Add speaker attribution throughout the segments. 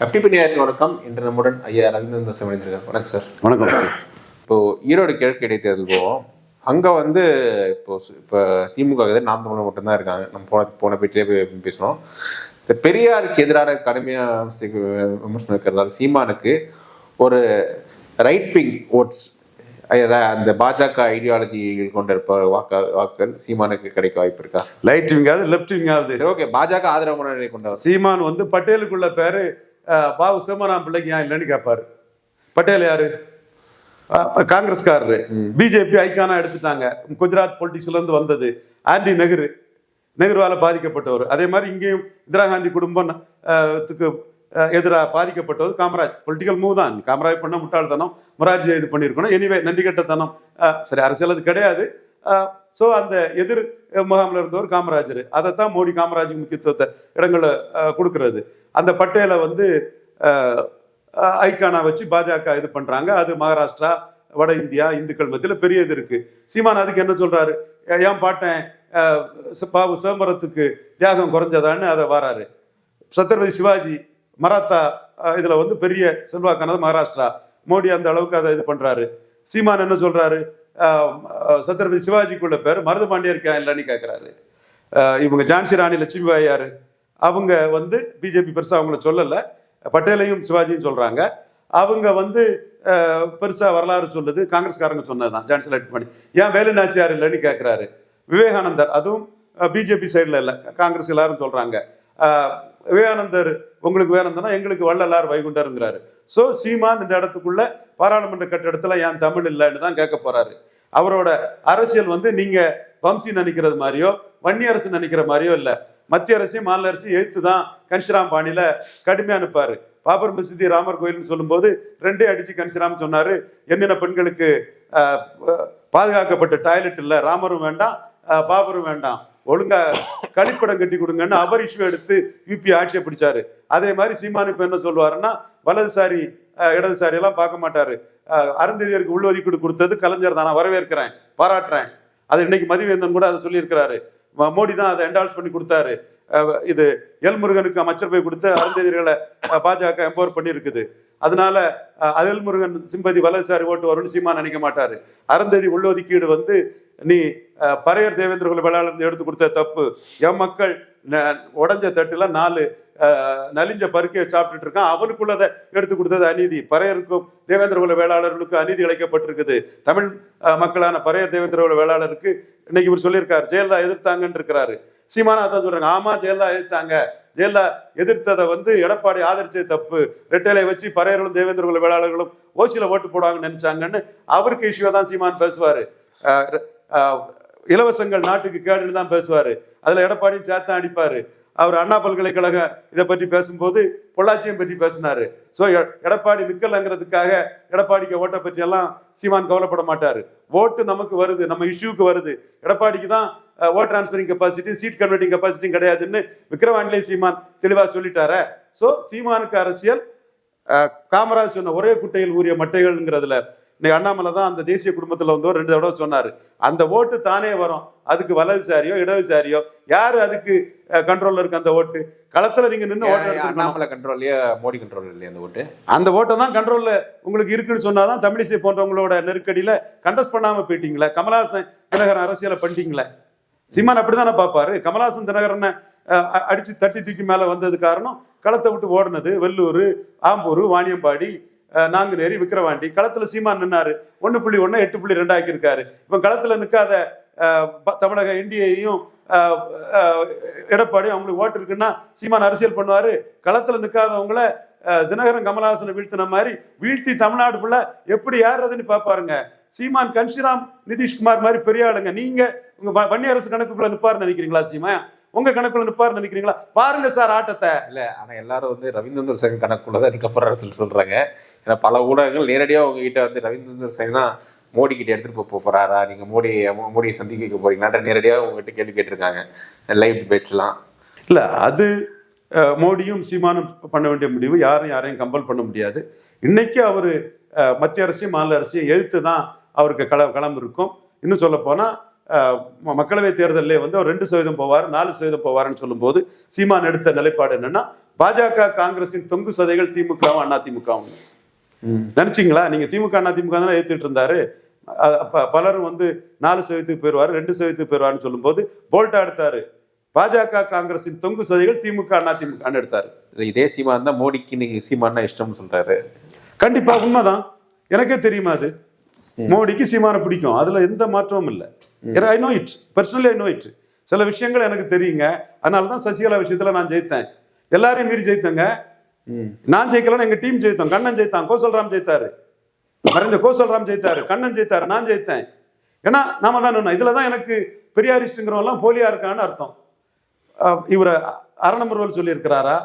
Speaker 1: FTP நேயர்கள் வணக்கம். இன்று நம்முடன் ஐயா ரவீந்திரன் சார் இணைந்திருக்கார் வணக்கம் சார்.
Speaker 2: வணக்கம்.
Speaker 1: இப்போ ஈரோடு கிழக்கு இடைத்தேர்தல் போவோம். அங்கே வந்து இப்போ சு- இப்போ திமுக நாம் தமிழர் மட்டும்தான் இருக்காங்க. நம்ம போன போன பேட்டிலே போய் பேசினோம். இந்த பெரியாருக்கு எதிரான கடுமையாக விமர்சனம் இருக்கிறதால சீமானுக்கு ஒரு ரைட் விங் ஓட்ஸ் அந்த பாஜக ஐடியாலஜிகள் கொண்ட இருப்ப வாக்க வாக்குகள் சீமானுக்கு கிடைக்க வாய்ப்பு இருக்கா?
Speaker 2: லைட் விங்காவது லெஃப்ட் விங்காவது
Speaker 1: சரி ஓகே பாஜக ஆதரவு கொண்டவர்.
Speaker 2: சீமான் வந்து பட்டேலுக்குள்ள பேரு பாபு சிம்மராம் பிள்ளைக்கு ஏன் இல்லைன்னு கேட்பாரு பட்டேல் யாரு? காங்கிரஸ்காரரு. பிஜேபி ஐக்கானா எடுத்துட்டாங்க. குஜராத் பொலிட்டிக்ஸ்ல இருந்து வந்தது. ஆண்டி நெஹ்ரு நெஹ்ருவால பாதிக்கப்பட்டவர். அதே மாதிரி இங்கேயும் இந்திரா காந்தி குடும்பம் எதிராக பாதிக்கப்பட்டவர் காமராஜ். பொலிட்டிக்கல் மூவ் தான். காமராஜ் பண்ண முட்டாள்தனம். மொராஜி இது பண்ணியிருக்கணும். எனிவே நன்றி கெட்டத்தனம். சரி அரசியல் அது கிடையாது. ஸோ அந்த எதிர் முகாமில் இருந்தவர் காமராஜர். அதைத்தான் மோடி காமராஜுக்கு முக்கியத்துவத்தை இடங்களை கொடுக்கறது. அந்த பட்டேலை வந்து ஐக்கானா வச்சு பாஜக இது பண்ணுறாங்க அது மகாராஷ்டிரா வட இந்தியா இந்துக்கள் மத்தியில் பெரிய இது இருக்குது சீமான் அதுக்கு என்ன சொல்கிறாரு ஏன் பாட்டேன்? பாபு சிதம்பரத்துக்கு தியாகம் குறைஞ்சதான்னு அதை வராரு. சத்ரபதி சிவாஜி மராத்தா இதில் வந்து பெரிய செல்வாக்கானது மகாராஷ்டிரா. மோடி அந்த அளவுக்கு அதை இது பண்ணுறாரு சீமான் என்ன சொல்கிறாரு சத்ரபதி சிவாஜிக்குள்ள பேர். மருது இருக்கா இல்லைன்னு கேட்குறாரு இவங்க ஜான்சி ராணி லட்சுமிபாய் யாரு? அவங்க வந்து பிஜேபி பெருசாக அவங்கள சொல்லலை. பட்டேலையும் சிவாஜியும் சொல்கிறாங்க அவங்க வந்து பெருசாக வரலாறு சொல்லுது காங்கிரஸ்காரங்க சொன்னது தான் ஜான்சி லட்சுமி ஏன் வேலு நாச்சியார் இல்லைன்னு கேட்குறாரு விவேகானந்தர் அதுவும் பிஜேபி சைடில் இல்லை. காங்கிரஸ் எல்லாரும் சொல்கிறாங்க விவேகானந்தர் உங்களுக்கு வேணும்னா எங்களுக்கு வள்ளலார் வைகுண்டருங்கிறாரு. ஸோ சீமான் இந்த இடத்துக்குள்ள பாராளுமன்ற கட்டிடத்தில் ஏன் தமிழ் இல்லைன்னு தான் கேட்க போகிறாரு அவரோட அரசியல் வந்து நீங்க வம்சி நினைக்கிறது மாதிரியோ வன்னியரசு நினைக்கிற மாதிரியோ இல்ல. மத்திய அரசையும் மாநில அரசையும் எழுத்து தான் கன்ஷிராம் பாணியில கடுமையா அனுப்பாரு. பாபர் மசிதி ராமர் கோயில்னு சொல்லும்போது ரெண்டே அடிச்சு கன்ஷிராம் சொன்னாரு. என்னென்ன பெண்களுக்கு பாதுகாக்கப்பட்ட டாய்லெட் இல்ல ராமரும் வேண்டாம் பாபரும் வேண்டாம். ஒழுங்கா கழிப்படம் கட்டி கொடுங்கன்னு அவர் இஷ்யூ எடுத்து யூபி ஆட்சியை பிடிச்சாரு. அதே மாதிரி சீமான் இப்ப என்ன சொல்லுவாருன்னா வலதுசாரி இடதுசாரி எல்லாம் பார்க்க மாட்டாரு. அருந்ததியருக்கு உள்ஒதுக்கீடு கொடுத்தது கலைஞர் தான். நான் வரவேற்கிறேன் பாராட்டுறேன். அது இன்னைக்கு மதிவேந்தன் கூட அதை சொல்லியிருக்கிறாரு. ம- மோடி தான் அதை என்டால்ஸ் பண்ணி கொடுத்தாரு. இது எல் முருகனுக்கு அமைச்சர் போய் கொடுத்து அருந்ததியர்களை பாஜக எம்பவர் பண்ணியிருக்குது. அதனால அஹ், அயல் முருகன் சிம்பதி வலதுசாரி ஓட்டு வரும்னு சீமா நினைக்க மாட்டாரு. அருந்ததி உள்ளொதுக்கீடு வந்து நீ பறையர் தேவேந்திர குல வேளாளர் எடுத்து கொடுத்த தப்பு. என் மக்கள் ந- தட்டுல நாலு நலிஞ்ச பருக்கையை சாப்பிட்டுட்டு இருக்கான். அவனுக்குள்ளதை எடுத்து கொடுத்தது அநீதி. பறையருக்கும் தேவேந்திர குல வேளாளர்களுக்கும் அநீதி இழைக்கப்பட்டிருக்குது தமிழ் மக்களான பறையர் தேவேந்திர குல வேளாளருக்கு இன்னைக்கு இவர் சொல்லியிருக்காரு ஜெயலலிதா எதிர்த்தாங்கன்னு இருக்கிறாரு. சீமானா தான் சொல்றாங்க ஆமா ஜெயலலிதா எதிர்த்தாங்க. ஜெயலலிதா எதிர்த்ததை வந்து எடப்பாடி ஆதரிச்சது தப்பு. ரெட்டையில வச்சு பறையர்களும் தேவேந்திர குல வேளாளர்களும் ஓசியில ஓட்டு போடுவாங்கன்னு நினைச்சாங்கன்னு அவருக்கு இஷ்யூ தான் சீமான் பேசுவாரு. இலவசங்கள் நாட்டுக்கு கேடுன்னு தான் பேசுவாரு. அதுல எடப்பாடியும் சேர்த்தான் அடிப்பாரு. அவர் அண்ணா பல்கலைக்கழக இதை பற்றி பேசும்போது பொள்ளாச்சியம் பற்றி பேசினாரு. ஸோ எடப்பாடி நிக்கலங்கிறதுக்காக எடப்பாடிக்கு ஓட்டை பற்றி எல்லாம் சீமான் கவலைப்பட மாட்டார். ஓட்டு நமக்கு வருது நம்ம இஷ்யூக்கு வருது. எடப்பாடிக்கு தான் vote transferring capacity seat converting capacity கிடையாதுன்னு விக்ரவாண்டிலே சீமான் தெளிவாக சொல்லிட்டார. ஸோ சீமானுக்கு அரசியல் காமராஜ் சொன்ன ஒரே குட்டையில் ஊறிய மட்டைகள்ங்கிறதுல இன்னைக்கு அண்ணாமலை தான் அந்த தேசிய குடும்பத்துல வந்து ரெண்டு தடவை சொன்னாரு. அந்த ஓட்டு தானே வரும். அதுக்கு வலதுசாரியோ இடதுசாரியோ யாரு அதுக்கு கண்ட்ரோல்ல இருக்கு அந்த ஓட்டு? களத்துல நீங்க நின்று ஓட்டு எடுத்துக்கணும்
Speaker 1: அண்ணாமலை கண்ட்ரோல்லையே மோடி கண்ட்ரோல் இல்லையா அந்த ஓட்டு?
Speaker 2: அந்த ஓட்டை தான் கண்ட்ரோல்ல உங்களுக்கு இருக்குன்னு சொன்னாதான் தமிழிசை போன்றவங்களோட நெருக்கடியில கண்டஸ்ட் பண்ணாம போயிட்டீங்களே. கமலஹாசன் தினகரன் அரசியலை பண்ணிட்டீங்களே. சீமான் அப்படிதானே பார்ப்பாரு? கமலஹாசன் தினகரனை அஹ், அ- அடிச்சு தட்டி தூக்கி மேல வந்தது காரணம் களத்தை விட்டு ஓடுனது. வெள்ளூர் ஆம்பூர் வாணியம்பாடி நாங்குநேரி விக்கிரவாண்டி. களத்தில் சீமான் நின்னாரு. ஒன்று புள்ளி ஒன்று எட்டு புள்ளி ரெண்டாக்கி இருக்காரு. களத்தில் நிற்காத ப- தமிழக என்டிஏயும் எடப்பாடி அவங்களுக்கு ஓட்டு இருக்குன்னா சீமான் அரசியல் பண்ணுவார். களத்தில் நிற்காதவங்கள தினகரன் கமலஹாசனை வீழ்த்தின மாதிரி வீழ்த்தி தமிழ்நாடு ஃபுல்லாக எப்படி ஏறுறதுன்னு பார்ப்பாருங்க சீமான் கன்ஷிராம் நிதிஷ்குமார் மாதிரி பெரிய ஆளுங்க. நீங்கள் உங்கள் வ- வன்னியரசு கணக்குக்குள்ளே நிப்பாருன்னு நினைக்கிறீங்களா சீமா? உங்க கணக்குள்ள நிப்பாருன்னு நினைக்கிறீங்களா பாருங்க சார் ஆட்டத்தை.
Speaker 1: இல்ல ஆனா எல்லாரும் வந்து ரவீந்திரன் சேகர் கணக்குள்ளதான் நிக்கப்படுறாரு சொல்லி சொல்றாங்க. ஏன்னா பல ஊடகங்கள் நேரடியா உங்ககிட்ட வந்து ரவீந்திரன் சேகர் தான் மோடி கிட்ட எடுத்துட்டு போக போறாரா? நீங்க மோடி மோடியை சந்திக்க வைக்க போறீங்களான்ற நேரடியா உங்ககிட்ட கேள்வி கேட்டிருக்காங்க. லைவ் டிபேட்ஸ்லாம்
Speaker 2: இல்ல அது மோடியும் சீமானும் பண்ண வேண்டிய முடிவு. யாரும் யாரையும் கம்பல் பண்ண முடியாது. இன்னைக்கு அவரு மத்திய அரசையும் மாநில அரசையும் எதிர்த்து தான் அவருக்கு கள களம் இருக்கும். இன்னும் சொல்ல போனா அஹ், ம- மக்களவை தேர்தலிலே வந்து அவர் ரெண்டு சதவீதம் போவார் நாலு சதவீதம் போவாருன்னு சொல்லும்போது சீமான் எடுத்த நிலைப்பாடு என்னன்னா பாஜக காங்கிரசின் தொங்கு சதைகள் திமுகவும் அண்ணா திமுகவும் நினைச்சீங்களா? நீங்க திமுக அண்ணா திமுக தானே ஏத்துட்டு இருந்தாரு. பலரும் வந்து நாலு சதவீதத்துக்கு போயிருவாரு ரெண்டு சதவீதத்துக்கு போயிருவாருன்னு சொல்லும்போது போல்ட்டா எடுத்தாரு. பாஜக காங்கிரசின் தொங்கு சதைகள் திமுக அண்ணா திமுக எடுத்தாரு
Speaker 1: இதே சீமான் தான் மோடிக்கு சீமான்னா இஷ்டம்னு சொல்றாரு.
Speaker 2: கண்டிப்பா உண்மைதான். எனக்கே தெரியுமா அது? மோடிக்கு சீமானை பிடிக்கும். அதுல எந்த மாற்றமும் இல்லை. I know it personally I know it சில விஷயங்கள் எனக்கு தெரியுங்க. அதனால தான் சசிகலா விஷயத்துல நான் ஜெயித்தேன். எல்லாரையும் மீறி ஜெயித்தேங்க. நான் ஜெயிக்கலன்னு எங்க டீம் ஜெயித்தோம். கண்ணன் ஜெயித்தான். கோசல்ராம் ஜெயித்தாரு. மறைந்த கோசல்ராம் ஜெயித்தாரு. கண்ணன் ஜெயித்தாரு. நான் ஜெயித்தேன். ஏன்னா நாம தான். இதுல தான் எனக்கு பெரியாரிஸ்டுங்கிறவெல்லாம் போலியா இருக்கான்னு அர்த்தம். இவரு அரணமுருவல் சொல்லியிருக்கிறாரா?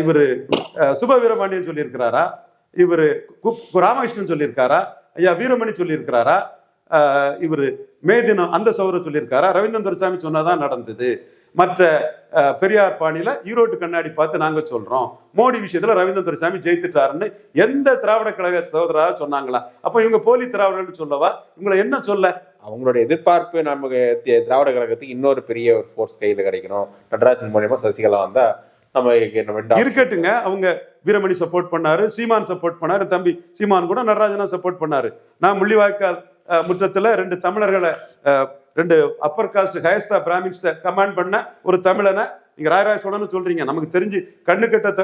Speaker 2: இவரு சுப வீரபாண்டியன் சொல்லியிருக்கிறாரா? இவரு ராமகிருஷ்ணன் சொல்லியிருக்காரா? ஐயா வீரமணி சொல்லியிருக்கிறாரா? இவர் மே தினம் அந்த சௌர சொல்லியிருக்காரா? ரவீந்திரன் துரைசாமி சொன்னதான் நடந்தது. மற்ற பெரியார் பாணியில் ஈரோட்டு கண்ணாடி பார்த்து நாங்கள் சொல்கிறோம் மோடி விஷயத்தில் ரவீந்திரன் துரைசாமி ஜெயித்துட்டாருன்னு எந்த திராவிட கழக சகோதரா சொன்னாங்களா? அப்போ இவங்க போலி திராவிடர்கள் சொல்லவா? இவங்களை என்ன சொல்ல?
Speaker 1: அவங்களோட எதிர்பார்ப்பு நமக்கு திராவிட கழகத்துக்கு இன்னொரு பெரிய ஒரு ஃபோர்ஸ் கையில் கிடைக்கணும். நடராஜன் மூலியமா சசிகலா வந்தால் நம்ம
Speaker 2: இருக்கட்டுங்க. அவங்க வீரமணி சப்போர்ட் பண்ணாரு சீமான் சப்போர்ட் பண்ணாரு தம்பி சீமான் கூட நடராஜனா சப்போர்ட் பண்ணாரு. நான் முள்ளிவாய்க்கால் முற்றத்துல ரெண்டு தமிழர்களை ரெண்டு அப்பர் காஸ்ட் ஹயஸ்தா பிராமின்ஸ் கமாண்ட் பண்ண ஒரு தமிழனை நீங்க ராயராய சோழன்னு சொல்றீங்க. நமக்கு தெரிஞ்சு கண்ணு கட்ட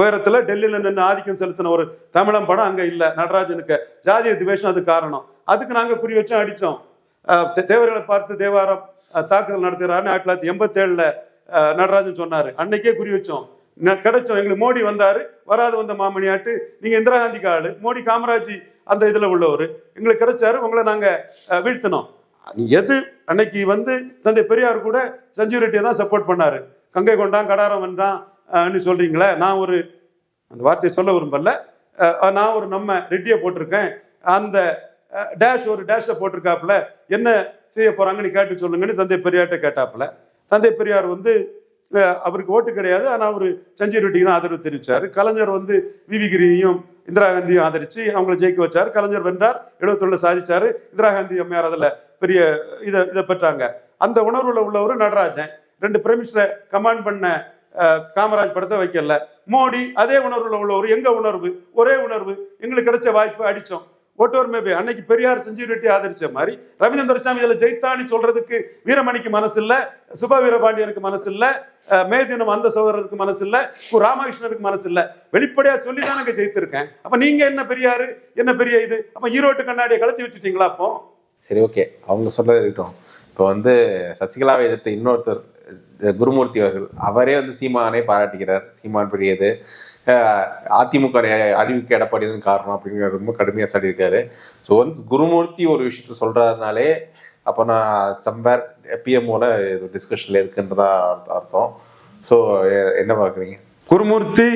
Speaker 2: உயரத்துல டெல்லியில நின்று ஆதிக்கம் செலுத்தின ஒரு தமிழன் படம் அங்க இல்ல நடராஜனுக்கு. ஜாதிய திவேஷம் அது காரணம். அதுக்கு நாங்க குறி வச்சோம் அடிச்சோம். தேவர்களை பார்த்து தேவாரம் தாக்குதல் நடத்துகிறாருன்னு ஆயிரத்தி தொள்ளாயிரத்தி எண்பத்தி ஏழுல நடராஜன் சொன்னாரு. அன்னைக்கே குறி வச்சோம். ந- கிடைச்சோம். எங்களுக்கு மோடி வந்தாரு. வராது வந்த மாமணியாட்டு. நீங்க இந்திரா காந்திக்கு ஆளு. மோடி காமராஜ் அந்த இதுல உள்ளவர். எங்களுக்கு கிடைச்சாரு. உங்களை நாங்க வீழ்த்தினோம். எது? அன்னைக்கு வந்து தந்தை பெரியார் கூட சஞ்சீவ் ரெட்டியை தான் சப்போர்ட் பண்ணாரு. கங்கை கொண்டான் கடாரம் வென்றான் அஹ், சொல்றீங்களே. நான் ஒரு அந்த வார்த்தையை சொல்ல விரும்பல. நான் ஒரு நம்ம ரெட்டியை போட்டிருக்கேன். அந்த டேஷ் ஒரு டேஷை போட்டிருக்காப்புல. என்ன செய்ய போறாங்கன்னு கேட்டு சொல்லுங்கன்னு தந்தை பெரியார்கிட்ட கேட்டாப்புல. தந்தை பெரியார் வந்து அவருக்கு ஓட்டு கிடையாது. ஆனால் அவர் சஞ்சய் ரெட்டிக்கு தான் ஆதரவு தெரிவிச்சாரு. கலைஞர் வந்து விவிகிரியையும் இந்திரா காந்தியும் ஆதரித்து அவங்கள ஜெயிக்க வச்சார். கலைஞர் வென்றார் எழுபத்தொழில் சாதிச்சாரு. இந்திரா காந்தி அம்மையார் அதில் பெரிய இதை இதை பெற்றாங்க. அந்த உணர்வுல உள்ளவர் நடராஜன். ரெண்டு பிரமிஷரை கமாண்ட் பண்ண காமராஜ் படத்தை வைக்கல. மோடி அதே உணர்வுல உள்ளவர் எங்க உணர்வு? ஒரே உணர்வு எங்களுக்கு கிடைச்ச வாய்ப்பு அடித்தோம் ஓட்டோர் மேபே அன்னைக்கு பெரியார் செஞ்சு ரெட்டி ஆதரிச்ச மாதிரி ரவீந்திர சாமி இதில் ஜெயித்தான்னு சொல்றதுக்கு வீரமணிக்கு மனசு இல்லை சுப வீரபாண்டியனுக்கு மனசு இல்லை மே தினம் அந்த சகோதரருக்கு மனசு இல்லை ராமகிருஷ்ணருக்கு ராமகிருஷ்ணனுக்கு மனசு இல்லை வெளிப்படையா சொல்லி தான் அங்கே ஜெயித்திருக்கேன். அப்ப நீங்க என்ன பெரியாரு? என்ன பெரிய இது? அப்ப ஈரோட்டு கண்ணாடியை கலத்தி வச்சுட்டீங்களா அப்போ?
Speaker 1: சரி ஓகே அவங்க சொல்றது இருக்கட்டும். இப்போ வந்து சசிகலாவை எதிர்த்து இன்னொருத்தர் குருமூர்த்தி அவர்கள் அவரே வந்து சீமானை பாராட்டுகிறார். சீமான் பெரியது. அதிமுக அறிவிக்க எடப்பாடி எடப்பாடிதான் காரணம் அப்படிங்கிற ரொம்ப கடுமையாக சொல்லியிருக்காரு. ஸோ வந்து குருமூர்த்தி ஒரு விஷயத்த சொல்றதுனாலே அப்போ நான் சம்பேர் பிஎம்ஓல டிஸ்கஷன்ல இருக்குன்றதா அர்த்தம். ஸோ என்ன பார்க்குறீங்க?
Speaker 2: குருமூர்த்தி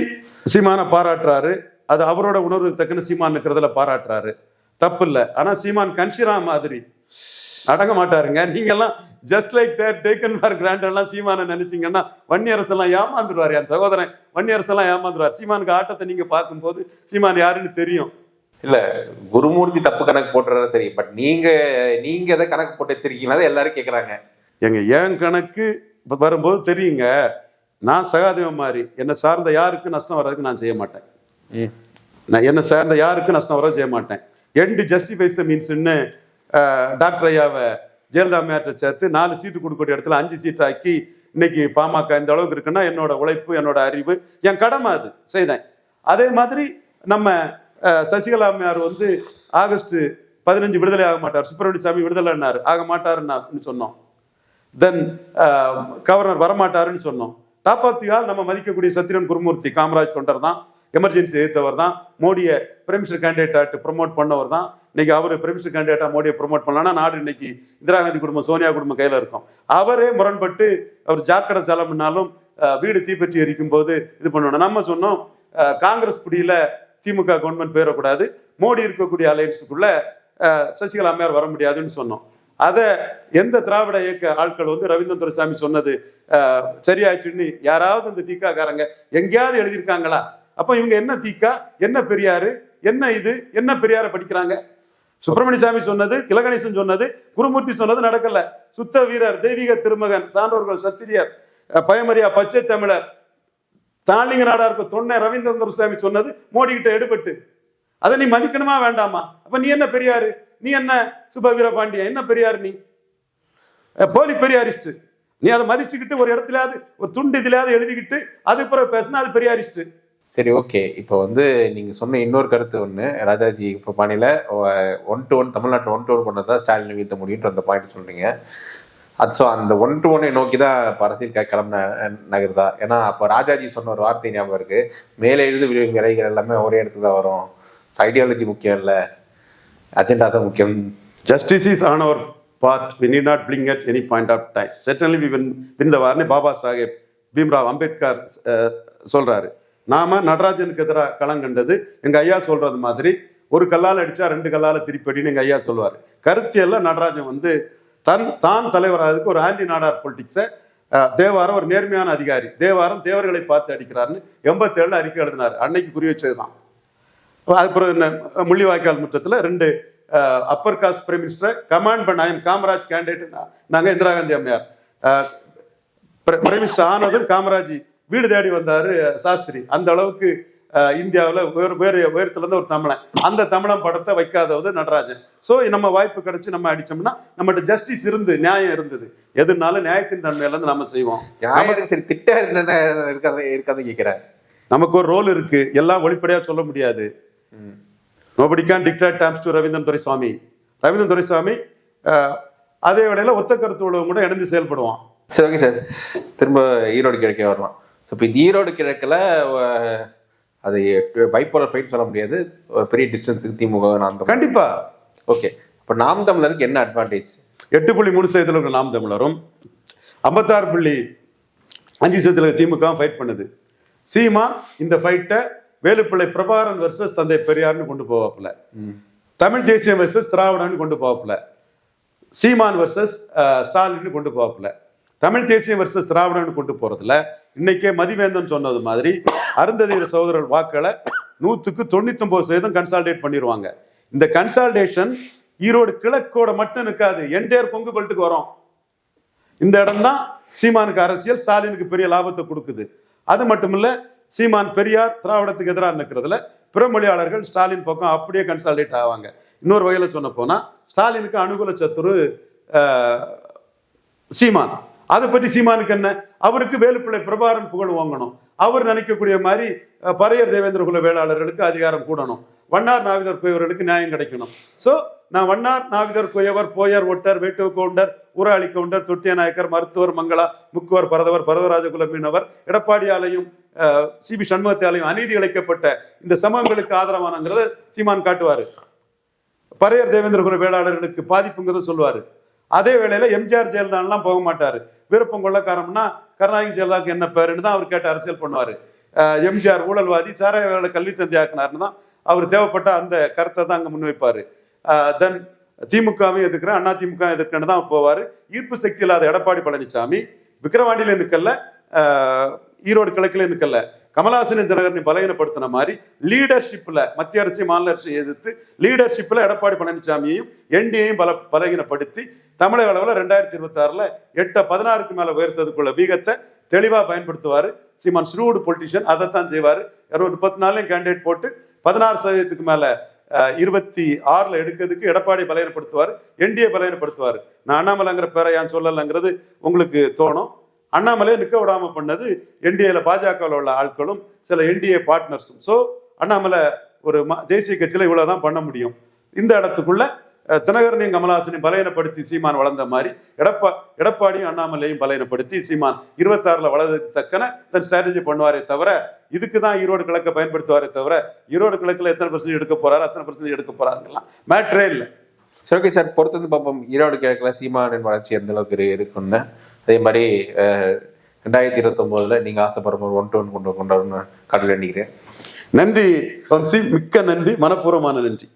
Speaker 2: சீமானை பாராட்டுறாரு. அது அவரோட உணர்வு தக்குன்னு சீமான் இருக்கிறதுல பாராட்டுறாரு. தப்பு இல்லை. ஆனா சீமான் கன்ஷிரா மாதிரி அடங்க மாட்டாருங்க. நீங்க எல்லாம் just like they're taken for grant எல்லாம் சீமானை நினைச்சீங்கன்னா வன்னியரசு எல்லாம் ஏமாந்துருவாரு என் சகோதரன். வன்னியரசு எல்லாம் ஏமாந்துருவார். சீமானுக்கு ஆட்டத்தை நீங்க பார்க்கும்போது சீமான் யாருன்னு தெரியும்.
Speaker 1: இல்ல குருமூர்த்தி தப்பு கணக்கு போட்டுறாரு சரி. பட் நீங்க நீங்க எதை கணக்கு போட்டு வச்சிருக்கீங்களா எல்லாரும் கேக்குறாங்க.
Speaker 2: எங்க என் கணக்கு இப்ப வரும்போது தெரியுங்க. நான் சகாதேவன் மாதிரி. என்னை சார்ந்த யாருக்கு நஷ்டம் வர்றதுக்கு நான் செய்ய மாட்டேன். நான் என்ன சேர்ந்த யாருக்கும் நஷ்டம் வர செய்ய மாட்டேன். எண்டு ஜஸ்டிஃபைஸ் மீன்ஸ்னு டாக்டர் ஐயாவை ஜெயலலிதா அம்மையார்ட்ட சேர்த்து நாலு சீட்டு கொடுக்கக்கூடிய இடத்துல அஞ்சு சீட் ஆக்கி இன்னைக்கு பாமக இந்த அளவுக்கு இருக்குன்னா என்னோட உழைப்பு என்னோட அறிவு என் கடமை அது செய்தேன். அதே மாதிரி நம்ம சசிகலா அம்மையார் வந்து ஆகஸ்ட் பதினஞ்சு விடுதலை ஆக மாட்டார். சுப்பிரமணிய சாமி விடுதலைன்னாரு. ஆக மாட்டாருன்னு சொன்னோம். தென் கவர்னர் வரமாட்டாருன்னு சொன்னோம். தாப்பாத்தியால் நம்ம மதிக்கக்கூடிய சத்திரன் குருமூர்த்தி காமராஜ் தொண்டர் தான் எமர்ஜென்சி எதிர்த்தவர் தான் மோடியை பிரைமினிஸ்டர் கேண்டிடேட் ப்ரொமோட் பண்ணவர் தான் இன்னைக்கு அவர் பிரைமினிஸ்டர் கேண்டிடேட்டாக மோடியை ப்ரொமோட் பண்ணலாம்னா நாடு இன்னைக்கு இந்திரா காந்தி குடும்பம் சோனியா குடும்பம் கையில் இருக்கும். அவரே முரண்பட்டு அவர் ஜாக்கடை செலவுனாலும் வீடு தீப்பற்றி எரிக்கும் போது இது பண்ணணும். நம்ம சொன்னோம் காங்கிரஸ் பிடியில திமுக கவர்மெண்ட் போயிடக்கூடாது. மோடி இருக்கக்கூடிய அலையன்ஸுக்குள்ள சசிகலா அம்மையார் வர முடியாதுன்னு சொன்னோம். அதை எந்த திராவிட இயக்க ஆட்கள் வந்து ரவீந்திரன் துரைசாமி சொன்னது சரியாயிடுச்சுன்னு யாராவது இந்த தீக்காக்காரங்க எங்கேயாவது எழுதியிருக்காங்களா? அப்போ இவங்க என்ன தீக்கா? என்ன பெரியாரு? என்ன இது? என்ன பெரியாரை படிக்கிறாங்க? சுப்பிரமணிய சாமி சொன்னது இலகணேசன் சொன்னது குருமூர்த்தி சொன்னது நடக்கல. சுத்த வீரர் தெய்வீக திருமகன் சான்றோர்கள் சத்திரியர் பயமரியா பச்சை தமிழர் தாளிங்க நாடா இருக்க தொன்னை ரவீந்திரன் சாமி சொன்னது மோடி கிட்ட எடுபட்டு. அதை நீ மதிக்கணுமா வேண்டாமா? அப்ப நீ என்ன பெரியாரு? நீ என்ன சுப வீரபாண்டியன் என்ன பெரியாரு நீ? போலி பெரியாரிஸ்ட் நீ அதை மதிச்சுக்கிட்டு ஒரு இடத்துலயாவது ஒரு துண்டு இதுலயாவது எழுதிக்கிட்டு அதுக்கு பிறகு பேசினா அது பெரியாரிஸ்ட்
Speaker 1: சரி ஓகே இப்போ வந்து நீங்க சொன்ன இன்னொரு கருத்து ஒன்று ராஜாஜி இப்போ பாணியில் ஒன் டு ஒன் தமிழ்நாட்டில் ஒன் டு ஒன் பண்ணது தான் ஸ்டாலின் வீழ்த்த முடியுன்ற அந்த பாயிண்ட் சொல்றீங்க. அது ஸோ அந்த ஒன் டு ஒன்னை நோக்கி தான் இப்போ அரசியல் க- கிளம்புன ஏன்னா அப்போ ராஜாஜி சொன்ன ஒரு வார்த்தை ஞாபகம் இருக்கு. மேலே எழுது விழும் விரைகள் எல்லாமே ஒரே இடத்துல தான் வரும். ஐடியாலஜி முக்கியம் இல்லை. அஜெண்டா தான் முக்கியம்.
Speaker 2: Justice is on our part we need not blink at any point of time Certainly we win win the war. Baba Saheb Bhimrao Ambedkar சொல்கிறாரு நாம நடராஜனுக்கு எதிராக களம் கண்டது. எங்க ஐயா சொல்றது மாதிரி ஒரு கல்லால் அடிச்சா ரெண்டு கல்லால திருப்படின்னு எங்க ஐயா சொல்லுவார். கருத்தியல்ல நடராஜன் வந்து தன் தான் தலைவராகிறதுக்கு ஒரு ஆன்டி நாடார் பொலிட்டிக்ஸை தேவாரம் ஒரு நேர்மையான அதிகாரி. தேவாரம் தேவர்களை பார்த்து அடிக்கிறாருன்னு எண்பத்தேழுல அறிக்கை எழுதினார். அன்னைக்கு புரிய வச்சதுதான். அது பிறகு இந்த முள்ளிவாய்க்கால் முற்றத்தில் ரெண்டு அப்பர் காஸ்ட் பிரைம் மினிஸ்டரை கமாண்ட் பண்ண ஐஎம் காமராஜ் கேண்டிடேட் நாங்கள் இந்திரா காந்தி அம்மையார். பிரைம் மினிஸ்டர் ஆனதும் காமராஜ் வீடு தேடி வந்தாரு சாஸ்திரி. அந்த அளவுக்கு இந்தியாவில் வேறு வேறு உயரத்துலேருந்து ஒரு தமிழன். அந்த தமிழன் படத்தை வைக்காதவது நடராஜன். ஸோ நம்ம வாய்ப்பு கிடைச்சு நம்ம அடிச்சோம்னா நம்மகிட்ட ஜஸ்டிஸ் இருந்து நியாயம் இருந்தது. எதுனாலும் நியாயத்தின் தன்மையிலேருந்து நம்ம செய்வோம்.
Speaker 1: சரி திட்ட என்னென்ன இருக்காத இருக்காத கேட்கிறேன்
Speaker 2: நமக்கு ஒரு ரோல் இருக்கு. எல்லாம் வெளிப்படையா சொல்ல முடியாது. Nobody can dictate times to Ravindran Duraisamy Ravindran Duraisamy அதே வேளையில ஒத்த கருத்து உழவு கூட இணைந்து செயல்படுவான்.
Speaker 1: சரி ஓகே சார் திரும்ப ஈரோடு கிழக்கே வரலாம். ஸோ இப்போ இந்த ஈரோடு கிழக்கில் அது பைப்போலர் ஃபைட் சொல்ல முடியாது. ஒரு பெரிய டிஸ்டன்ஸுக்கு திமுக நாம் தமிழ்
Speaker 2: கண்டிப்பா.
Speaker 1: ஓகே இப்போ நாம் தமிழருக்கு என்ன அட்வான்டேஜ்
Speaker 2: எட்டு புள்ளி மூணு சதவீதத்தில் நாம் தமிழரும் ஐம்பத்தாறு புள்ளி அஞ்சு சதவீதத்தில் திமுக ஃபைட் பண்ணுது. சீமான் இந்த ஃபைட்டை வேலுப்பிள்ளை பிரபாகரன் வெர்சஸ் தந்தை பெரியார்னு கொண்டு போவாப்புல. தமிழ் தேசியம் வெர்சஸ் திராவிடன்னு கொண்டு போவாப்புல. சீமான் வர்சஸ் ஸ்டாலின் கொண்டு போவாப்புல. தமிழ் தேசியம் வர்சஸ் திராவிடன்னு கொண்டு போறதுல இன்னைக்கே மதிவேந்தன் சொன்னது மாதிரி அருந்ததியர் சகோதரர் வாக்களை நூற்றுக்கு தொண்ணூத்தொம்பது சதவீதம் கன்சால்டேட் பண்ணிடுவாங்க இந்த கன்சால்டேஷன் ஈரோடு கிழக்கோட மட்டும் நிற்காது என்டையர் கொங்கு பெல்ட்டுக்கு வரும். இந்த இடம் தான் சீமானுக்கு அரசியல் ஸ்டாலினுக்கு பெரிய லாபத்தை கொடுக்குது. அது மட்டும் இல்லை சீமான் பெரியார் திராவிடத்துக்கு எதிராக நிற்கிறதுல பிறமொழியாளர்கள் ஸ்டாலின் பக்கம் அப்படியே கன்சால்டேட் ஆவாங்க. இன்னொரு வகையில் சொன்ன போனால் ஸ்டாலினுக்கு அனுகூல சத்துரு சீமான். அதை பற்றி சீமானுக்கு என்ன? அவருக்கு வேலுப்பிள்ளை பிரபாரன் புகழ் வாங்கணும். அவர் நினைக்கக்கூடிய மாதிரி அஹ், பறையர் தேவேந்திர குல வேளாளர்களுக்கு அதிகாரம் கூடணும். வண்ணார் நாவிதர் குயவர்களுக்கு நியாயம் கிடைக்கணும். ஸோ நான் வண்ணார் நாவிதர் குயவர் போயர் ஒட்டர் வேட்டுவ கவுண்டர் ஊராளி கவுண்டர் தொட்டிய நாயக்கர் மருத்துவர் மங்களா முக்குவர் பரதவர் பரதராஜ குல மீனவர் எடப்பாடியாலையும் சி பி சண்முகத்தாலையும் அநீதி இழைக்கப்பட்ட இந்த சமூகங்களுக்கு ஆதரவானங்கிறத சீமான் காட்டுவார். பறையர் தேவேந்திர குல வேளாளர்களுக்கு பாதிப்புங்கிறத சொல்லுவாரு அதே வேளையில் எம்ஜிஆர் ஜெயலலிதாலாம் போக மாட்டார். விருப்பம் கொள்ளக்காரம்னா கருணாநிதி ஜெயலலிதாவுக்கு என்ன பேருன்னு தான் அவர் கேட்டு அரசியல் பண்ணுவார். எம்ஜிஆர் ஊழல்வாதி சாராய வேலை கல்வி தந்தி ஆக்கினார்னு தான் அவர் தேவைப்பட்ட அந்த கருத்தை தான் அங்கே முன்வைப்பார். தென் திமுகவும் எதிர்க்கிறேன் அண்ணா திமுக எதிர்க்கிறேன்னு தான் போவார். ஈர்ப்பு சக்தி இல்லாத எடப்பாடி பழனிசாமி விக்கிரவாண்டியில் நிற்கல ஈரோடு கிழக்குல நிக்கல கமலஹாசன் தினகரனை பலகீனப்படுத்தின மாதிரி லீடர்ஷிப்பில் மத்திய அரசு மாநில அரசு எதிர்த்து லீடர்ஷிப்பில் எடப்பாடி பழனிசாமியையும் என்டியையும் பல பலகீனப்படுத்தி தமிழக அளவில் ரெண்டாயிரத்தி இருபத்தி ஆறுல எட்ட பதினாறுக்கு மேலே உயர்த்ததுக்குள்ள வீகத்தை தெளிவாக பயன்படுத்துவார். சீமான் ஸ்ரூடு பொலிட்டிஷியன் அதை தான் செய்வார். இரநூறு முப்பத்தி நாலையும் கேண்டிடேட் போட்டு பதினாறு சதவீதத்துக்கு மேலே இருபத்தி ஆறில் எடுக்கிறதுக்கு எடப்பாடி பலவீனப்படுத்துவார் என்டிஏ பலவீனப்படுத்துவார். நான் அண்ணாமலைங்கிற பேரை ஏன் சொல்லலைங்கிறது உங்களுக்கு தோணும். அண்ணாமலையை நிற்க விடாமல் பண்ணது என்டிஏல பாஜகவில் உள்ள ஆட்களும் சில என்டிஏ பார்ட்னர்ஸும் ஸோ அண்ணாமலை ஒரு ம- தேசிய கட்சியில் இவ்வளோ தான் பண்ண முடியும். இந்த இடத்துக்குள்ள தினகரனையும் கமலஹாசனையும் பலகீனப்படுத்தி சீமான் வளர்ந்த மாதிரி எடப்பா எடப்பாடியும் அண்ணாமலையும் பலகீனப்படுத்தி சீமான் இருபத்தாறுல வளர்றதுக்கு தக்கன தன் ஸ்ட்ராட்டஜி பண்ணுவாரே தவிர இதுக்கு தான் ஈரோடு கிழக்கை பயன்படுத்துவாரே தவிர ஈரோடு கிழக்குல எத்தனை பர்சன்ட் எடுக்க போறாரு அத்தனை பர்சன்ட் எடுக்க போறாருங்கலாம் மேட்ரே இல்லை.
Speaker 1: சரி ஓகே சார் பொறுத்து வந்து பார்ப்போம். ஈரோடு கிழக்கில் சீமானின் வளர்ச்சி எந்த அளவுக்கு இரு- இருக்குன்னு அதே மாதிரி ரெண்டாயிரத்தி இருபத்தொம்போதுல நீங்க ஆசைப்படுற ஒன் டு ஒன் கொண்டு கொண்டு வரணும்னு கடவுள் எண்ணிக்கிறேன்
Speaker 2: நன்றி. வம்சி மிக்க நன்றி. மனப்பூர்வமான நன்றி.